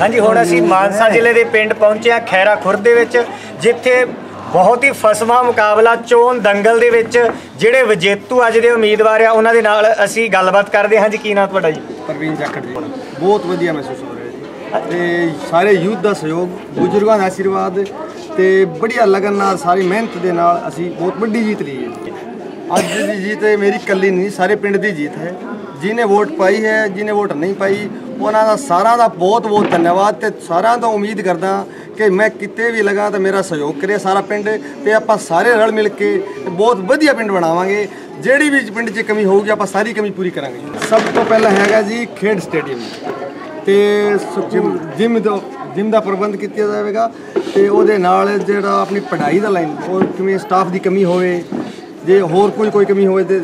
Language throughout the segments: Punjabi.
ਹਾਂਜੀ, ਹੁਣ ਅਸੀਂ ਮਾਨਸਾ ਜ਼ਿਲ੍ਹੇ ਦੇ ਪਿੰਡ ਪਹੁੰਚੇ ਹਾਂ ਖੈਰਾ ਖੁਰਦ ਦੇ ਵਿੱਚ, ਜਿੱਥੇ ਬਹੁਤ ਹੀ ਫਸਵਾ ਮੁਕਾਬਲਾ ਚੋਣ ਦੰਗਲ ਦੇ ਵਿੱਚ ਜਿਹੜੇ ਵਿਜੇਤੂ ਅੱਜ ਦੇ ਉਮੀਦਵਾਰ ਆ, ਉਹਨਾਂ ਦੇ ਨਾਲ ਅਸੀਂ ਗੱਲਬਾਤ ਕਰਦੇ ਹਾਂ। ਜੀ ਕੀ ਨਾਮ ਤੁਹਾਡਾ ਜੀ? ਪ੍ਰਵੀਨ ਜਾਖੜ ਜੀ। ਬਹੁਤ ਵਧੀਆ ਮਹਿਸੂਸ ਹੋ ਰਿਹਾ। ਤੇ ਸਾਰੇ ਯੂਥ ਦਾ ਸਹਿਯੋਗ, ਬਜ਼ੁਰਗਾਂ ਦਾ ਆਸ਼ੀਰਵਾਦ ਤੇ ਬੜੀਆ ਲਗਨ ਨਾਲ, ਸਾਰੀ ਮਿਹਨਤ ਦੇ ਨਾਲ ਅਸੀਂ ਬਹੁਤ ਵੱਡੀ ਜੀਤ ਲਈ ਹੈ। ਅੱਜ ਦੀ ਜੀਤ ਮੇਰੀ ਇਕੱਲੀ ਨਹੀਂ, ਸਾਰੇ ਪਿੰਡ ਦੀ ਜੀਤ ਹੈ। ਜਿਹਨੇ ਵੋਟ ਪਾਈ ਹੈ, ਜਿਹਨੇ ਵੋਟ ਨਹੀਂ ਪਾਈ, ਉਹਨਾਂ ਦਾ ਸਾਰਿਆਂ ਦਾ ਬਹੁਤ ਬਹੁਤ ਧੰਨਵਾਦ ਤੇ ਸਾਰਿਆਂ ਤੋਂ ਉਮੀਦ ਕਰਦਾ ਕਿ ਮੈਂ ਕਿਤੇ ਵੀ ਲਗਾ ਤਾਂ ਮੇਰਾ ਸਹਿਯੋਗ ਕਰੇ ਸਾਰਾ ਪਿੰਡ ਤੇ ਆਪਾਂ ਸਾਰੇ ਰਲ ਮਿਲ ਕੇ ਬਹੁਤ ਵਧੀਆ ਪਿੰਡ ਬਣਾਵਾਂਗੇ। ਜਿਹੜੀ ਵੀ ਪਿੰਡ 'ਚ ਕਮੀ ਹੋਊਗੀ, ਆਪਾਂ ਸਾਰੀ ਕਮੀ ਪੂਰੀ ਕਰਾਂਗੇ। ਸਭ ਤੋਂ ਪਹਿਲਾਂ ਹੈਗਾ ਜੀ ਖੇਡ ਸਟੇਡੀਅਮ। ਤੇ ਜਿਮ ਜਿਮ ਦਾ ਜਿਮ ਦਾ ਪ੍ਰਬੰਧ ਕੀਤਾ ਜਾਵੇਗਾ ਤੇ ਉਹਦੇ ਨਾਲ ਜਿਹੜਾ ਆਪਣੀ ਪੜ੍ਹਾਈ ਦਾ ਲਾਈਨ ਉਹ ਕਿਵੇਂ ਸਟਾਫ ਦੀ ਕਮੀ ਹੋਵੇ, ਜੇ ਹੋਰ ਕੋਈ ਕੋਈ ਕਮੀ ਹੋਵੇ ਤੇ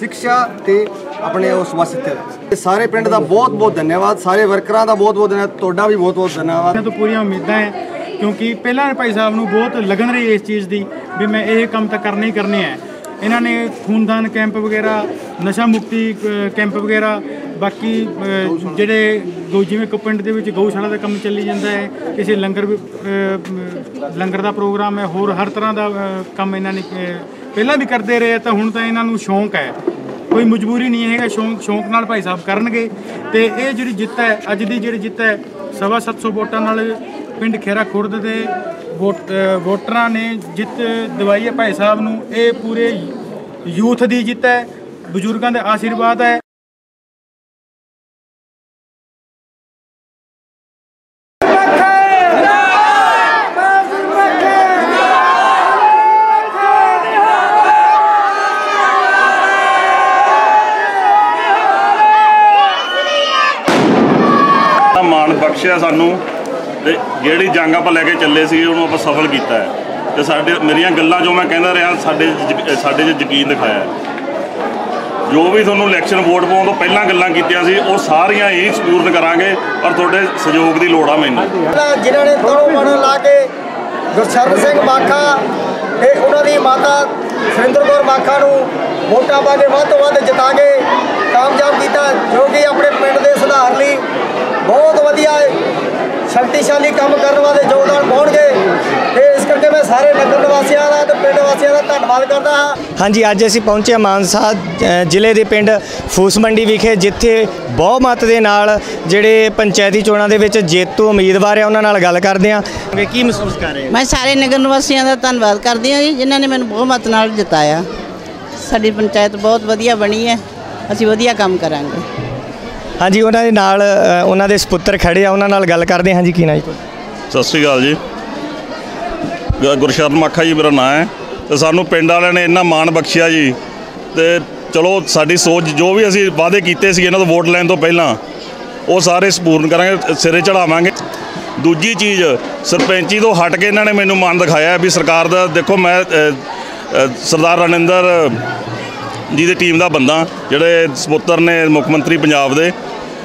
ਸਿੱਖਿਆ ਤੇ ਆਪਣੇ ਉਸ ਵਾਸਤੇ ਤੇ ਸਾਰੇ ਪਿੰਡ ਦਾ ਬਹੁਤ ਬਹੁਤ ਧੰਨਵਾਦ, ਸਾਰੇ ਵਰਕਰਾਂ ਦਾ ਬਹੁਤ ਬਹੁਤ ਧੰਨਵਾਦ, ਤੁਹਾਡਾ ਵੀ ਬਹੁਤ ਬਹੁਤ ਧੰਨਵਾਦ। ਇਹਨਾਂ ਤੋਂ ਪੂਰੀਆਂ ਉਮੀਦਾਂ ਹੈ ਕਿਉਂਕਿ ਪਹਿਲਾਂ ਭਾਈ ਸਾਹਿਬ ਨੂੰ ਬਹੁਤ ਲਗਨ ਰਹੀ ਇਸ ਚੀਜ਼ ਦੀ, ਵੀ ਮੈਂ ਇਹ ਕੰਮ ਤਾਂ ਕਰਨੇ ਹੀ ਕਰਨੇ ਹੈ ਇਹਨਾਂ ਨੇ ਖੂਨਦਾਨ ਕੈਂਪ ਵਗੈਰਾ, ਨਸ਼ਾ ਮੁਕਤੀ ਕੈਂਪ ਵਗੈਰਾ ਬਾਕੀ ਅ, ਜਿਹੜੇ ਗਊ ਜਿਵੇਂ ਕਿ ਪਿੰਡ ਦੇ ਵਿੱਚ ਗਊਸ਼ਾਲਾ ਦਾ ਕੰਮ ਚੱਲੀ ਜਾਂਦਾ ਹੈ ਕਿਸੇ ਲੰਗਰ ਵੀ, ਅ, ਲੰਗਰ ਦਾ ਪ੍ਰੋਗਰਾਮ ਹੈ ਹੋਰ ਹਰ ਤਰ੍ਹਾਂ ਦਾ ਅ, ਕੰਮ ਇਹਨਾਂ ਨੇ ਅ, ਪਹਿਲਾਂ ਵੀ ਕਰਦੇ ਰਹੇ ਤਾਂ ਹੁਣ ਤਾਂ ਇਹਨਾਂ ਨੂੰ ਸ਼ੌਂਕ ਹੈ। ਕੋਈ ਮਜਬੂਰੀ ਨਹੀਂ ਹੈਗਾ ਸ਼ੌਂਕ ਸ਼ੌਂਕ ਨਾਲ ਭਾਈ ਸਾਹਿਬ ਕਰਨਗੇ। ਤੇ ਇਹ ਜਿਹੜੀ ਜਿੱਤ ਹੈ ਅੱਜ ਦੀ ਜਿਹੜੀ ਜਿੱਤ ਹੈ ਸਵਾ 700 ਵੋਟਾਂ ਨਾਲ ਪਿੰਡ ਖੇਰਾ ਖੁਰਦ ਦੇ ਵੋਟ ਅ, ਵੋਟਰਾਂ ਨੇ ਜਿੱਤ ਦਿਵਾਈ ਹੈ ਭਾਈ ਸਾਹਿਬ ਨੂੰ। ਇਹ ਪੂਰੇ ਯੂਥ ਦੀ ਜਿੱਤ ਹੈ ਬਜ਼ੁਰਗਾਂ ਦੇ ਆਸ਼ੀਰਵਾਦ ਹੈ ਦਾ ਮਾਣ ਬਖਸ਼ਿਆ ਸਾਨੂੰ ਤੇ ਜਿਹੜੀ ਜੰਗ ਆਪਾਂ ਲੈ ਕੇ ਚੱਲੇ ਸੀ, ਉਹਨੂੰ ਆਪਾਂ ਸਫਲ ਕੀਤਾ ਹੈ। ਤੇ ਸਾਡੇ ਮੇਰੀਆਂ ਗੱਲਾਂ ਜੋ ਮੈਂ ਕਹਿੰਦਾ ਰਿਹਾ, ਸਾਡੇ ਸਾਡੇ 'ਚ ਯਕੀਨ ਦਿਖਾਇਆ ਜੋ ਵੀ ਤੁਹਾਨੂੰ ਇਲੈਕਸ਼ਨ ਵੋਟ ਪਾਉਣ ਤੋਂ ਪਹਿਲਾਂ ਗੱਲਾਂ ਕੀਤੀਆਂ ਸੀ, ਉਹ ਸਾਰੀਆਂ ਹੀ ਸਪੂਰਨ ਕਰਾਂਗੇ ਔਰ ਤੁਹਾਡੇ ਸਹਿਯੋਗ ਦੀ ਲੋੜ ਆ ਮੈਨੂੰ। ਪਹਿਲਾਂ ਜਿਨ੍ਹਾਂ ਨੇ ਤਣੋ ਮਣ ਲਾ ਕੇ ਗੁਰਸ਼ਰਨ ਸਿੰਘ ਮਾਖਾ ਤੇ ਉਹਨਾਂ ਦੀ ਮਾਤਾ ਸੁਰਿੰਦਰ ਕੌਰ ਮਾਖਾ ਨੂੰ ਵੋਟਾਂ ਪਾ ਕੇ ਵੱਧ ਤੋਂ ਵੱਧ ਜਿਤਾ ਕੇ ਕਾਮਯਾਬ ਕੀਤਾ ਜੋ ਕਿ ਆਪਣੇ ਪਿੰਡ ਦੇ ਸੁਧਾਰ ਲਈ ਬਹੁਤ ਵਧੀਆ ਸ਼ਕਤੀਸ਼ਾਲੀ ਕੰਮ ਕਰਨ ਵਾਲੇ ਯੋਗਦਾਨ ਪਾਉਣਗੇ। ਤੇ ਇਸ ਕਰਕੇ ਮੈਂ ਸਾਰੇ ਨਗਰ ਨਿਵਾਸੀਆਂ ਦਾ ਤੇ ਪਿੰਡ ਵਾਸੀਆਂ ਦਾ ਧੰਨਵਾਦ ਕਰਦਾ ਹਾਂ। ਹਾਂਜੀ ਅੱਜ ਅਸੀਂ ਪਹੁੰਚੇ ਹਾਂ ਮਾਨਸਾ ਜ਼ਿਲ੍ਹੇ ਦੇ ਪਿੰਡ ਫੂਸ ਮੰਡੀ ਵਿਖੇ ਜਿੱਥੇ ਬਹੁਮਤ ਦੇ ਨਾਲ ਜਿਹੜੇ ਪੰਚਾਇਤੀ ਚੋਣਾਂ ਦੇ ਵਿੱਚ ਜੇਤੂ ਉਮੀਦਵਾਰ ਆ ਉਹਨਾਂ ਨਾਲ ਗੱਲ ਕਰਦੇ ਹਾਂ। ਕਿ ਕੀ ਮਹਿਸੂਸ ਕਰ ਰਹੇ ਹੋ? ਮੈਂ ਸਾਰੇ ਨਗਰ ਨਿਵਾਸੀਆਂ ਦਾ ਧੰਨਵਾਦ ਕਰਦੀ ਹਾਂ ਜੀ ਜਿਨ੍ਹਾਂ ਨੇ ਮੈਨੂੰ ਬਹੁਮਤ ਨਾਲ ਜਿਤਾਇਆ। ਸਾਡੀ ਪੰਚਾਇਤ ਬਹੁਤ ਵਧੀਆ ਬਣੀ ਹੈ ਅਸੀਂ ਵਧੀਆ ਕੰਮ ਕਰਾਂਗੇ। ਹਾਂਜੀ ਉਹਨਾਂ ਦੇ ਨਾਲ ਅ, ਉਹਨਾਂ ਦੇ ਸੁਪੁੱਤਰ ਖੜੇ ਆ ਉਹਨਾਂ ਨਾਲ ਗੱਲ ਕਰਦੇ ਹਾਂ ਜੀ ਕੀ ਨਾ ਜੀ? ਸਤਿ ਸ੍ਰੀ ਅਕਾਲ ਜੀ। ਗ- ਗੁਰਸ਼ਰਨ ਮੱਖਾ ਜੀ ਮੇਰਾ ਨਾਂ ਹੈ। ਤੇ ਸਾਨੂੰ ਪਿੰਡ ਵਾਲਿਆਂ ਨੇ ਇੰਨਾ ਮਾਣ ਬਖਸ਼ਿਆ ਜੀ। ਤੇ ਚਲੋ ਸਾਡੀ ਸੋਚ ਜੋ ਵੀ ਅਸੀਂ ਵਾਅਦੇ ਕੀਤੇ ਸੀ ਇਹਨਾਂ ਤੋਂ ਵੋਟ ਲੈਣ ਤੋਂ ਪਹਿਲਾਂ ਉਹ ਸਾਰੇ ਸਪੂਰਨ ਕਰਾਂਗੇ ਸਿਰੇ ਚੜਾਵਾਂਗੇ। ਦੂਜੀ ਚੀਜ਼ ਸਰਪੰਚੀ ਤੋਂ ਹਟ ਕੇ ਇਹਨਾਂ ਨੇ ਮੈਨੂੰ ਮਾਣ ਦਿਖਾਇਆ ਵੀ ਸਰਕਾਰ ਦਾ ਦੇਖੋ ਮੈਂ ਅ, ਅ, ਸਰਦਾਰ ਰਣਿੰਦਰ ਜੀ ਦੀ ਟੀਮ ਦਾ ਬੰਦਾ ਜਿਹੜੇ ਸਪੁੱਤਰ ਨੇ ਮੁੱਖ ਮੰਤਰੀ ਪੰਜਾਬ ਦੇ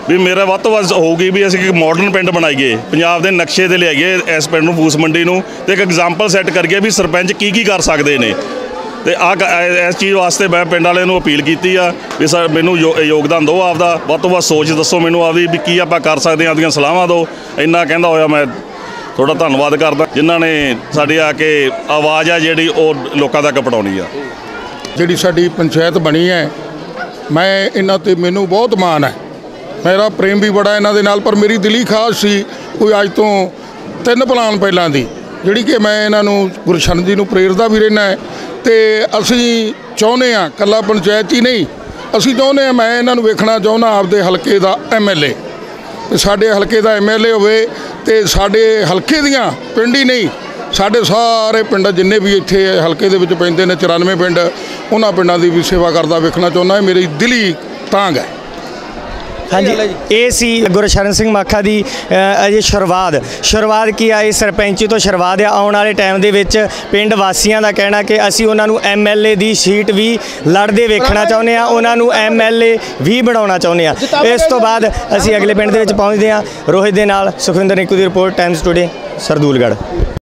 ਵੀ ਮੇਰਾ ਵੱਧ ਤੋਂ ਵੱਧ ਹੋਊਗੀ ਵੀ ਅਸੀਂ ਇੱਕ ਮਾਡਰਨ ਪਿੰਡ ਬਣਾਈਏ। ਪੰਜਾਬ ਦੇ ਨਕਸ਼ੇ ਤੇ ਲਿਆਈਏ ਇਸ ਪਿੰਡ ਨੂੰ, ਫੂਸ ਮੰਡੀ ਨੂੰ ਤੇ ਇੱਕ ਐਗਜ਼ਾਮਪਲ ਸੈੱਟ ਕਰੀਏ ਵੀ ਸਰਪੰਚ ਕੀ ਕੀ ਕਰ ਸਕਦੇ ਨੇ। ਤੇ ਆ ਇਸ ਚੀਜ਼ ਵਾਸਤੇ ਮੈਂ ਪਿੰਡ ਵਾਲਿਆਂ ਨੂੰ ਅਪੀਲ ਕੀਤੀ ਆ ਵੀ ਸਰ ਮੈਨੂੰ ਯੋ- ਯੋਗਦਾਨ ਦਿਓ ਆਪਦਾ। ਵੱਧ ਤੋਂ ਵੱਧ ਸੋਚ ਦੱਸੋ ਮੈਨੂੰ ਆਪਦੀ ਵੀ ਕੀ ਆਪਾਂ ਕਰ ਸਕਦੇ ਹਾਂ, ਆਪਦੀਆਂ ਸਲਾਹਾਂ ਦਿਓ। ਇੰਨਾ ਕਹਿੰਦਾ ਹੋਇਆ ਮੈਂ ਤੁਹਾਡਾ ਧੰਨਵਾਦ ਕਰਦਾ, ਜਿਨ੍ਹਾਂ ਨੇ ਸਾਡੀ ਆ ਕੇ ਆਵਾਜ਼ ਆ ਜਿਹੜੀ ਉਹ ਲੋਕਾਂ ਤੱਕ ਪਹੁੰਚਾਉਣੀ ਆ। ਜਿਹੜੀ ਸਾਡੀ ਪੰਚਾਇਤ ਬਣੀ ਹੈ, ਮੈਂ ਇਹਨਾਂ ਤੇ ਮੈਨੂੰ ਬਹੁਤ ਮਾਣ ਹੈ। ਮੇਰਾ ਪ੍ਰੇਮ ਵੀ ਬੜਾ ਇਹਨਾਂ ਦੇ ਨਾਲ, ਪਰ ਮੇਰੀ ਦਿਲੀ ਖਾਸ ਸੀ ਕੋਈ ਅੱਜ ਤੋਂ ਤਿੰਨ ਪਲਾਨ ਪਹਿਲਾਂ ਦੀ, ਜਿਹੜੀ ਕਿ ਮੈਂ ਇਹਨਾਂ ਨੂੰ ਗੁਰਸ਼ਰਨ ਜੀ ਨੂੰ ਪ੍ਰੇਰਦਾ ਵੀ ਰਹਿਣਾ ਹੈ। ਤੇ ਅਸੀਂ ਚਾਹੁੰਦੇ ਆ ਕੱਲਾ ਪੰਚਾਇਤ ਹੀ ਨਹੀਂ, ਅਸੀਂ ਚਾਹੁੰਦੇ ਆ ਮੈਂ ਇਹਨਾਂ ਨੂੰ ਵੇਖਣਾ ਚਾਹੁੰਦਾ ਆਪਦੇ ਹਲਕੇ ਦਾ ਐਮਐਲਏ ਤੇ ਸਾਡੇ ਹਲਕੇ ਦਾ ਐਮਐਲਏ ਹੋਵੇ ਤੇ ਸਾਡੇ ਹਲਕੇ ਦੀਆਂ ਪਿੰਡ ਹੀ ਨਹੀਂ, ਸਾਡੇ ਸਾਰੇ ਪਿੰਡ ਜਿੰਨੇ ਵੀ ਇੱਥੇ ਹਲਕੇ ਦੇ ਵਿੱਚ ਪੈਂਦੇ ਨੇ 94 ਪਿੰਡ, ਉਹਨਾਂ ਪਿੰਡਾਂ ਦੀ ਵੀ ਸੇਵਾ ਕਰਦਾ ਵੇਖਣਾ ਚਾਹੁੰਦਾ, ਇਹ ਮੇਰੀ ਦਿਲੀ ਤਾਂਗ ਹੈ। ਹਾਂਜੀ ਇਹ ਸੀ ਗੁਰਸ਼ਰਨ ਸਿੰਘ ਮਾਖਾ ਦੀ ਅਜੇ ਸ਼ੁਰੂਆਤ। ਸ਼ੁਰੂਆਤ ਕੀ ਆ ਇਹ ਸਰਪੰਚੀ ਤੋਂ ਸ਼ੁਰੂਆਤ ਆ। ਆਉਣ ਵਾਲੇ ਟਾਈਮ ਦੇ ਵਿੱਚ ਪਿੰਡ ਵਾਸੀਆਂ ਦਾ ਕਹਿਣਾ ਕਿ ਅਸੀਂ ਉਹਨਾਂ ਨੂੰ ਐਮਐਲਏ ਦੀ ਸੀਟ ਵੀ ਲੜਦੇ ਵੇਖਣਾ ਚਾਹੁੰਦੇ ਆ ਉਹਨਾਂ ਨੂੰ ਐਮਐਲਏ ਵੀ ਬਣਾਉਣਾ ਚਾਹੁੰਦੇ ਆ। ਇਸ ਤੋਂ ਬਾਅਦ ਅਸੀਂ ਅਗਲੇ ਪਿੰਡ ਦੇ ਵਿੱਚ ਪਹੁੰਚਦੇ ਆ। ਰੋਹਿਤ ਦੇ ਨਾਲ ਸੁਖਵਿੰਦਰ ਨਿੱਕੂ ਦੀ ਰਿਪੋਰਟ ਟਾਈਮਸ ਟੁਡੇ ਸਰਦੂਲਗੜ੍ਹ।